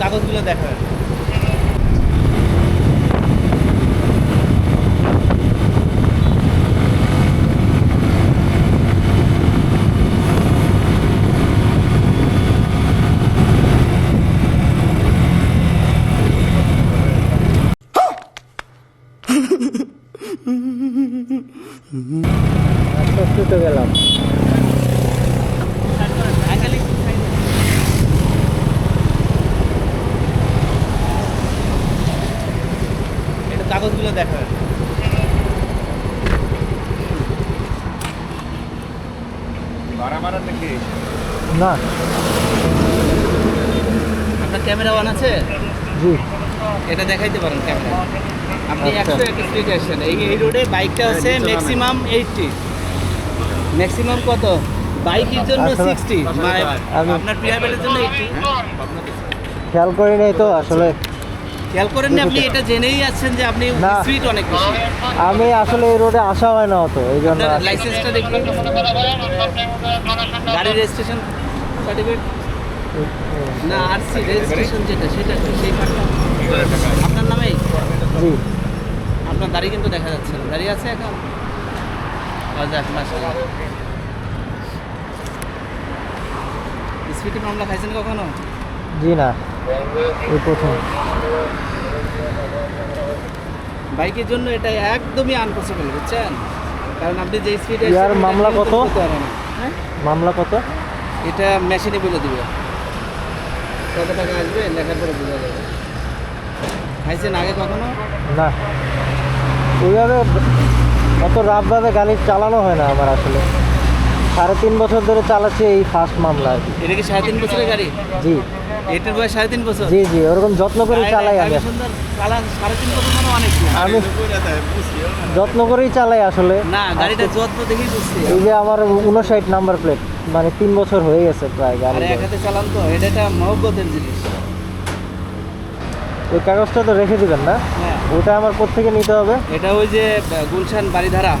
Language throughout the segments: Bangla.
কাগজগুলো দেখাবেন প্রস্তুত গেলাম আঙ্কেল একটু side এ। একটু কাগজগুলো দেখাবেন না। আপনার ক্যামেরা অন আছে? জি। এটা দেখাইতে পারেন ক্যামেরা। আপনি আচ্ছা। একশো এক স্পিড আসছেন এই এই রোডে বাইকটা হচ্ছে ম্যাক্সিমাম এইটটি ম্যাক্সিমাম কত? বাইকের জন্য সিক্সটি আপনার প্রাইভেটের জন্য এইটটি খেয়াল করি নাই তো আসলে খেয়াল করেন না আপনি? এটা জেনেই আছেন যে আপনি। স্পিড অনেক বেশি। আমি আসলে এই রোডে আসা হয় না অত এই জন্য লাইসেন্সটা দেখবেন গাড়ির রেজিস্ট্রেশন সার্টিফিকেট না আরসি রেজিস্ট্রেশন যেটা সেটা সেই কার্ডটা আপনার নামেই জি। আপনার দাড়ি কিন্তু দেখা যাচ্ছে না। দাড়ি আছে এখন? স্পিডে মামলা খাইছেন কখনো? জি না এই প্রথম। বাইকের জন্য এটা একদমই আনপসিবল বুঝছেন? কারণ আপনি যে স্পিডে ইয়ার মামলা কত? হ্যাঁ? মামলা কত? এটা মেশিনে বলে দিবে। কত টাকা আসবে লেখার পরে বোঝা যাবে। খাইছেন আগে কখনো? না। ওইভাবে অত রাফভাবে গাড়ি চালানো হয় না আমার আসলে। সাড়ে তিন বছর ধরে চালাচ্ছি এই ফার্স্ট মামলা আর কি। এটা কি সাড়ে তিন বছরের গাড়ি? জি। এটার বয়স সাড়ে তিন বছর? জি জি ওরকম যত্ন করে চালাই আমি। মানে আমি যত্ন করেই চালাই আসলে। না গাড়িটা যত্ন দেখেই বুঝছি। এই যে আমার উনষাট নাম্বার প্লেট মানে তিন বছর হয়ে গেছে প্রায় গাড়ি এক হাতে চালান তো এটা একটা মহব্বতের জিনিস। ওই কাগজটা তো রেখে দিবেন না? হ্যাঁ। ওটা আমার কোথেকে নিতে হবে? এটা ওই যে গুলশান বাড়িধারা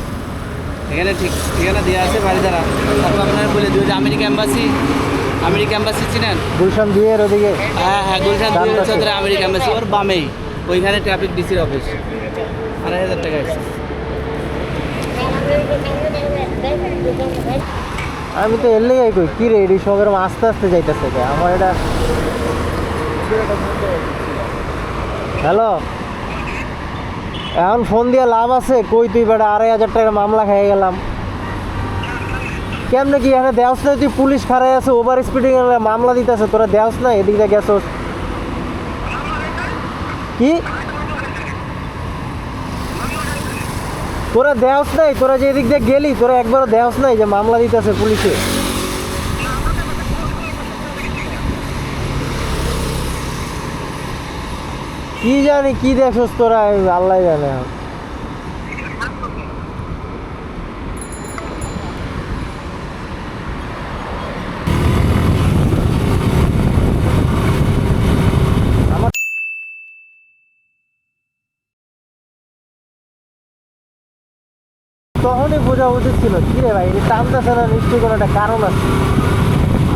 এখানে ঠিক ঠিকানা দেওয়া আছে বাড়িধারা তারপর আপনার বলে দিও যে আমেরিকা এম্বাসি আমেরিকা এম্বাসি চিনেন গুলশান ওদিকে। হ্যাঁ হ্যাঁ গুলশান। America embassy. ওর বামেই। ওইখানে ট্রাফিক ডিসির অফিস আড়াই হাজার টাকা আছে আমি তো এর লেগে কই কি রে এটি সব এরকম আস্তে আস্তে যাইতেছে? আমার এটা হ্যালো এখন ফোন দিয়ে লাভ আছে? কই তুই বেটা আড়াই হাজার টাকার মামলা খেয়ে গেলাম। কেমনে কি এখানে দেওস না তুই পুলিশ খারাই আছে ওভার স্পিডিং মামলা দিতেছে, তোরা দেওস না এদিক দিয়ে গেছোস। কি? তোরা দেওস নাই? তোরা যে এদিক দিয়ে গেলি, তোরা একবারও দেওস নাই যে মামলা দিতেছে পুলিশে? কি জানি, কি দেখছস তোরা? আল্লাহ জানে এখন। আমার তখনই বোঝা উচিত ছিল, কি রে ভাই এটা টানতেছে না নিশ্চয়ই কোনো একটা কারণ আছে।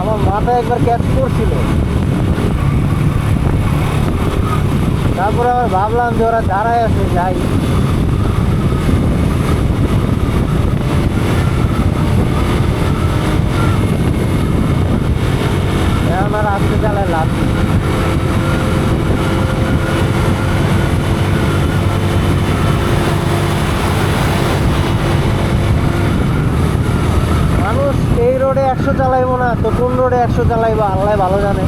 আমার মাথায় একবার ক্যাচ করছিল। তারপরে আবার ভাবলাম যে ওরা দাঁড়ায় আছে, যাই এখন আর আসতে চালায় লাভ নেই। মানুষ এই রোডে একশো চালাইবো না তো কোন রোডে একশো চালাইবো? আল্লাহ ভালো জানে।